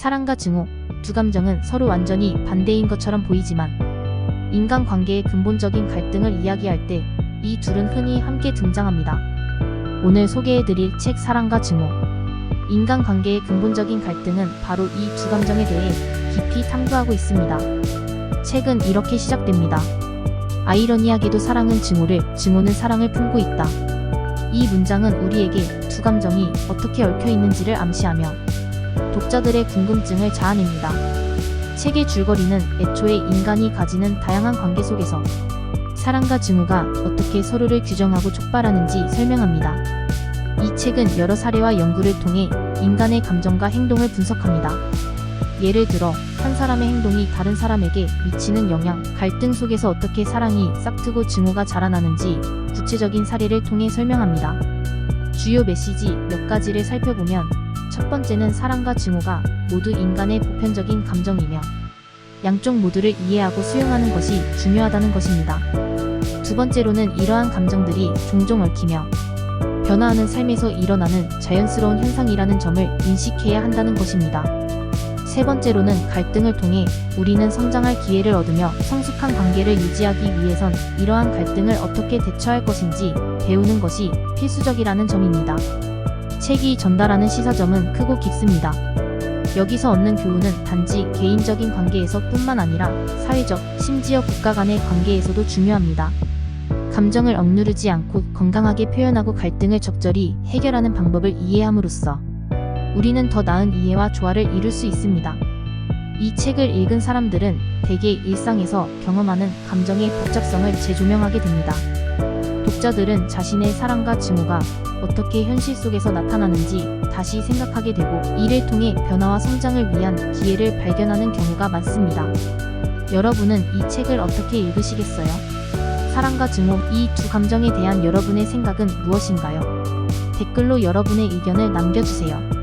사랑과 증오 두 감정은 서로 완전히 반대인 것처럼 보이지만 인간 관계의 근본적인 갈등을 이야기할 때 이 둘은 흔히 함께 등장합니다. 오늘 소개해드릴 책 사랑과 증오 인간 관계의 근본적인 갈등은 바로 이 두 감정에 대해 깊이 탐구하고 있습니다. 책은 이렇게 시작됩니다. 아이러니하게도 사랑은 증오를, 증오는 사랑을 품고 있다. 이 문장은 우리에게 두 감정이 어떻게 얽혀 있는지를 암시하며 독자들의 궁금증을 자아냅니다. 책의 줄거리는 애초에 인간이 가지는 다양한 관계 속에서 사랑과 증오가 어떻게 서로를 규정하고 촉발하는지 설명합니다. 이 책은 여러 사례와 연구를 통해 인간의 감정과 행동을 분석합니다. 예를 들어, 한 사람의 행동이 다른 사람에게 미치는 영향, 갈등 속에서 어떻게 사랑이 싹트고 증오가 자라나는지 구체적인 사례를 통해 설명합니다. 주요 메시지 몇 가지를 살펴보면 첫 번째는 사랑과 증오가 모두 인간의 보편적인 감정이며 양쪽 모두를 이해하고 수용하는 것이 중요하다는 것입니다. 두 번째로는 이러한 감정들이 종종 얽히며 변화하는 삶에서 일어나는 자연스러운 현상이라는 점을 인식해야 한다는 것입니다. 세 번째로는 갈등을 통해 우리는 성장할 기회를 얻으며 성숙한 관계를 유지하기 위해선 이러한 갈등을 어떻게 대처할 것인지 배우는 것이 필수적이라는 점입니다. 책이 전달하는 시사점은 크고 깊습니다. 여기서 얻는 교훈은 단지 개인적인 관계에서 뿐만 아니라 사회적, 심지어 국가 간의 관계에서도 중요합니다. 감정을 억누르지 않고 건강하게 표현하고 갈등을 적절히 해결하는 방법을 이해함으로써 우리는 더 나은 이해와 조화를 이룰 수 있습니다. 이 책을 읽은 사람들은 대개 일상에서 경험하는 감정의 복잡성을 재조명하게 됩니다. 독자들은 자신의 사랑과 증오가 어떻게 현실 속에서 나타나는지 다시 생각하게 되고 이를 통해 변화와 성장을 위한 기회를 발견하는 경우가 많습니다. 여러분은 이 책을 어떻게 읽으시겠어요? 사랑과 증오 이 두 감정에 대한 여러분의 생각은 무엇인가요? 댓글로 여러분의 의견을 남겨주세요.